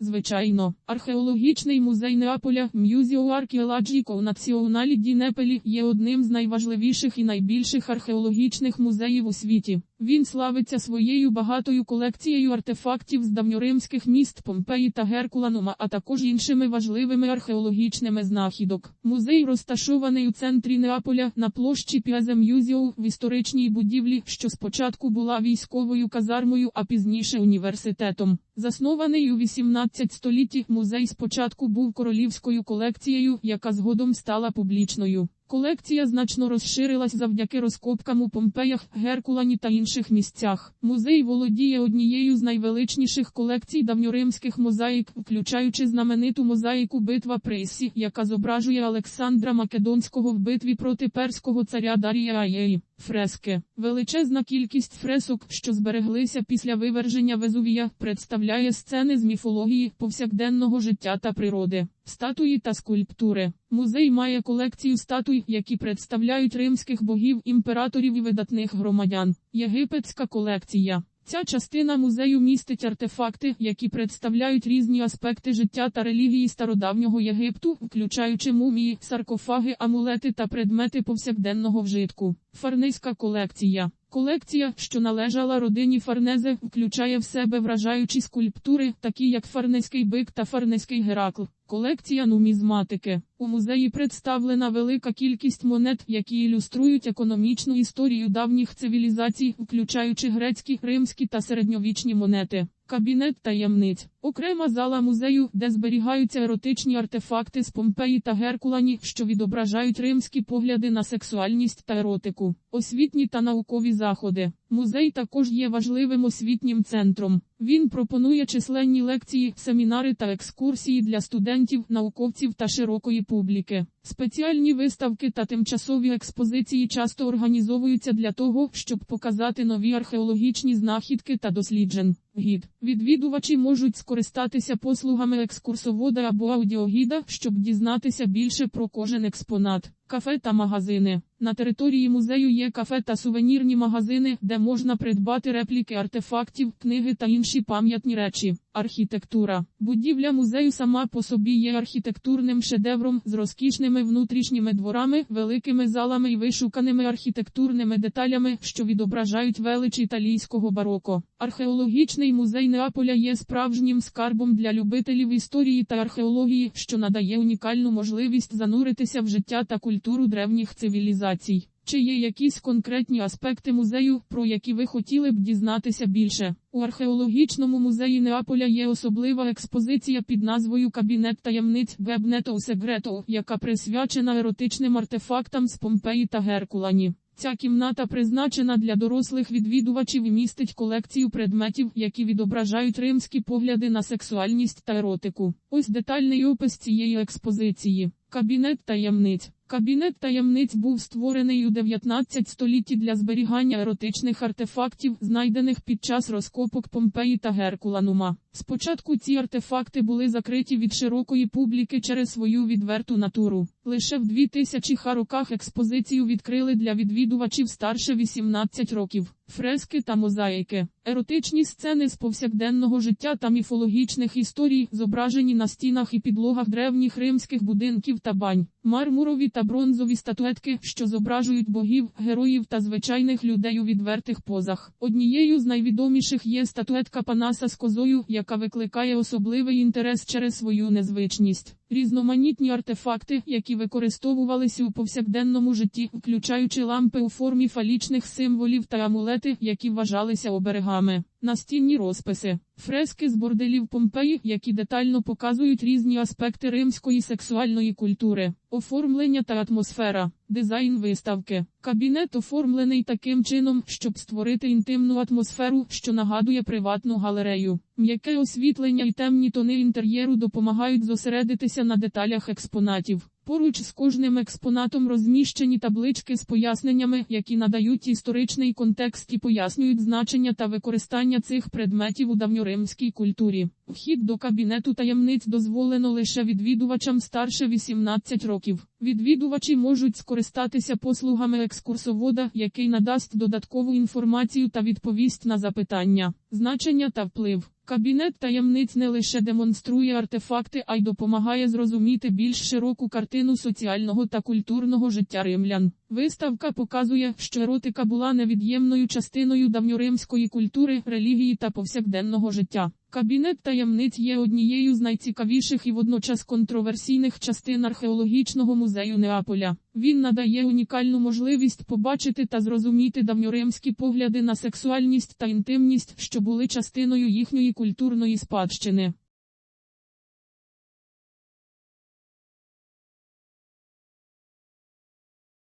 Звичайно, археологічний музей Неаполя М'юзіо Nazionale di Nepali є одним з найважливіших і найбільших археологічних музеїв у світі. Він славиться своєю багатою колекцією артефактів з давньоримських міст Помпеї та Геркуланума, а також іншими важливими археологічними знахідок. Музей розташований у центрі Неаполя на площі Піазе Мюзіо в історичній будівлі, що спочатку була військовою казармою, а пізніше університетом. Заснований у 18 столітті, музей спочатку був королівською колекцією, яка згодом стала публічною. Колекція значно розширилась завдяки розкопкам у Помпеях, Геркулані та інших місцях. Музей володіє однією з найвеличніших колекцій давньоримських мозаїк, включаючи знамениту мозаїку Битва Пресі, яка зображує Олександра Македонського в битві проти перського царя Дарія Аєї. Фрески. Величезна кількість фресок, що збереглися після виверження Везувія, представляє сцени з міфології, повсякденного життя та природи, статуї та скульптури. Музей має колекцію статуй, які представляють римських богів, імператорів і видатних громадян. Єгипетська колекція. Ця частина музею містить артефакти, які представляють різні аспекти життя та релігії стародавнього Єгипту, включаючи мумії, саркофаги, амулети та предмети повсякденного вжитку. Фарнейська колекція. Колекція, що належала родині Фарнезе, включає в себе вражаючі скульптури, такі як Фарнезький бик та Фарнезький Геракл. Колекція нумізматики. У музеї представлена велика кількість монет, які ілюструють економічну історію давніх цивілізацій, включаючи грецькі, римські та середньовічні монети. Кабінет таємниць. Окрема зала музею, де зберігаються еротичні артефакти з Помпеї та Геркулані, що відображають римські погляди на сексуальність та еротику, освітні та наукові заходи. Музей також є важливим освітнім центром. Він пропонує численні лекції, семінари та екскурсії для студентів, науковців та широкої публіки. Спеціальні виставки та тимчасові експозиції часто організовуються для того, щоб показати нові археологічні знахідки та досліджень. Гід. Відвідувачі можуть скористатися послугами екскурсовода або аудіогіда, щоб дізнатися більше про кожен експонат. Кафе та магазини. На території музею є кафе та сувенірні магазини, де можна придбати репліки артефактів, книги та інші пам'ятні речі. Архітектура. Будівля музею сама по собі є архітектурним шедевром з розкішними внутрішніми дворами, великими залами і вишуканими архітектурними деталями, що відображають велич італійського бароко. Археологічний музей Неаполя є справжнім скарбом для любителів історії та археології, що надає унікальну можливість зануритися в життя та культуру древніх цивілізацій. Чи є якісь конкретні аспекти музею, про які ви хотіли б дізнатися більше? У археологічному музеї Неаполя є особлива експозиція під назвою Кабінет таємниць Гебнето Секрето, яка присвячена еротичним артефактам з Помпеї та Геркулані. Ця кімната призначена для дорослих відвідувачів і містить колекцію предметів, які відображають римські погляди на сексуальність та еротику. Ось детальний опис цієї експозиції. Кабінет таємниць. Кабінет таємниць був створений у 19 столітті для зберігання еротичних артефактів, знайдених під час розкопок Помпеї та Геркуланума. Спочатку ці артефакти були закриті від широкої публіки через свою відверту натуру. Лише в 2000 роках експозицію відкрили для відвідувачів старше 18 років. Фрески та мозаїки, еротичні сцени з повсякденного життя та міфологічних історій, зображені на стінах і підлогах древніх римських будинків та бань, мармурові та бронзові статуетки, що зображують богів, героїв та звичайних людей у відвертих позах. Однією з найвідоміших є статуетка Панаса з козою, яка викликає особливий інтерес через свою незвичність. Різноманітні артефакти, які використовувалися у повсякденному житті, включаючи лампи у формі фалічних символів та амулети, які вважалися оберегами, настінні розписи, фрески з борделів Помпеї, які детально показують різні аспекти римської сексуальної культури, оформлення та атмосфера, дизайн виставки. Кабінет оформлений таким чином, щоб створити інтимну атмосферу, що нагадує приватну галерею. М'яке освітлення і темні тони інтер'єру допомагають зосередитися на деталях експонатів. Поруч з кожним експонатом розміщені таблички з поясненнями, які надають історичний контекст і пояснюють значення та використання цих предметів у давньоримській культурі. Вхід до кабінету таємниць дозволено лише відвідувачам старше 18 років. Відвідувачі можуть скористатися послугами екскурсовода, який надасть додаткову інформацію та відповість на запитання, значення та вплив. Кабінет таємниць не лише демонструє артефакти, а й допомагає зрозуміти більш широку картину соціального та культурного життя римлян. Виставка показує, що еротика була невід'ємною частиною давньоримської культури, релігії та повсякденного життя. Кабінет таємниць є однією з найцікавіших і водночас контроверсійних частин археологічного музею Неаполя. Він надає унікальну можливість побачити та зрозуміти давньоримські погляди на сексуальність та інтимність, що були частиною їхньої культурної спадщини.